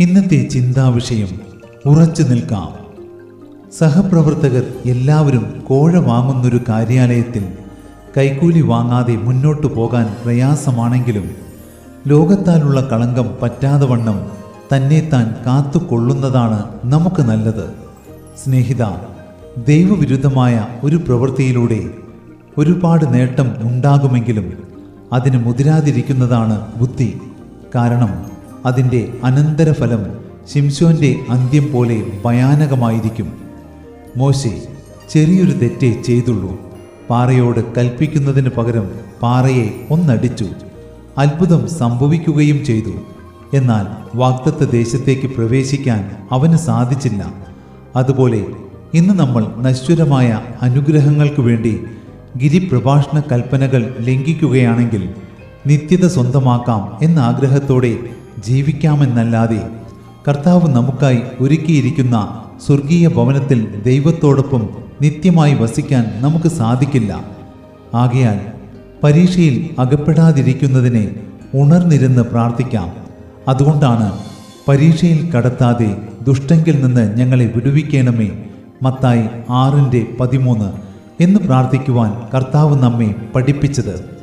ഇന്നത്തെ ചിന്താവിഷയം ഉറച്ചു നിൽക്കാം. സഹപ്രവർത്തകർ എല്ലാവരും കോഴ വാങ്ങുന്നൊരു കാര്യാലയത്തിൽ കൈക്കൂലി വാങ്ങാതെ മുന്നോട്ടു പോകാൻ പ്രയാസമാണെങ്കിലും ലോകത്താലുള്ള കളങ്കം പറ്റാതെ വണ്ണം തന്നെ താൻ കാത്തുകൊള്ളുന്നതാണ് നമുക്ക് നല്ലത്. സ്നേഹിത ദൈവവിരുദ്ധമായ ഒരു പ്രവൃത്തിയിലൂടെ ഒരുപാട് നേട്ടം ഉണ്ടാകുമെങ്കിലും അതിന് മുതിരാതിരിക്കുന്നതാണ് ബുദ്ധി. കാരണം അതിന്റെ അനന്തരഫലം ശിംശോന്റെ അന്ത്യം പോലെ ഭയാനകമായിരിക്കും. മോശെ ചെറിയൊരു തെറ്റേ ചെയ്തുള്ളൂ. പാറയോട് കൽപ്പിക്കുന്നതിന് പകരം പാറയെ ഒന്നടിച്ചു. അത്ഭുതം സംഭവിക്കുകയും ചെയ്തു. എന്നാൽ വാക്തത്വ ദേശത്തേക്ക് പ്രവേശിക്കാൻ അവന് സാധിച്ചില്ല. അതുപോലെ ഇന്ന് നമ്മൾ നശ്വരമായ അനുഗ്രഹങ്ങൾക്ക് വേണ്ടി ഗിരിപ്രഭാഷണ കൽപ്പനകൾ ലംഘിക്കുകയാണെങ്കിൽ നിത്യത സ്വന്തമാക്കാം എന്ന ആഗ്രഹത്തോടെ ജീവിക്കാമെന്നല്ലാതെ കർത്താവ് നമുക്കായി ഒരുക്കിയിരിക്കുന്ന സ്വർഗീയ ഭവനത്തിൽ ദൈവത്തോടൊപ്പം നിത്യമായി വസിക്കാൻ നമുക്ക് സാധിക്കില്ല. ആകയാൽ പരീക്ഷയിൽ അകപ്പെടാതിരിക്കുന്നതിനെ ഉണർന്നിരുന്ന് പ്രാർത്ഥിക്കാം. അതുകൊണ്ടാണ് പരീക്ഷയിൽ കടത്താതെ ദുഷ്ടങ്കിൽ നിന്ന് ഞങ്ങളെ വിടുവിക്കണമേ. മത്തായി ആറിന്റെ പതിമൂന്ന് എന്ന് പ്രാർത്ഥിക്കുവാൻ കർത്താവ് നമ്മെ പഠിപ്പിച്ചത്.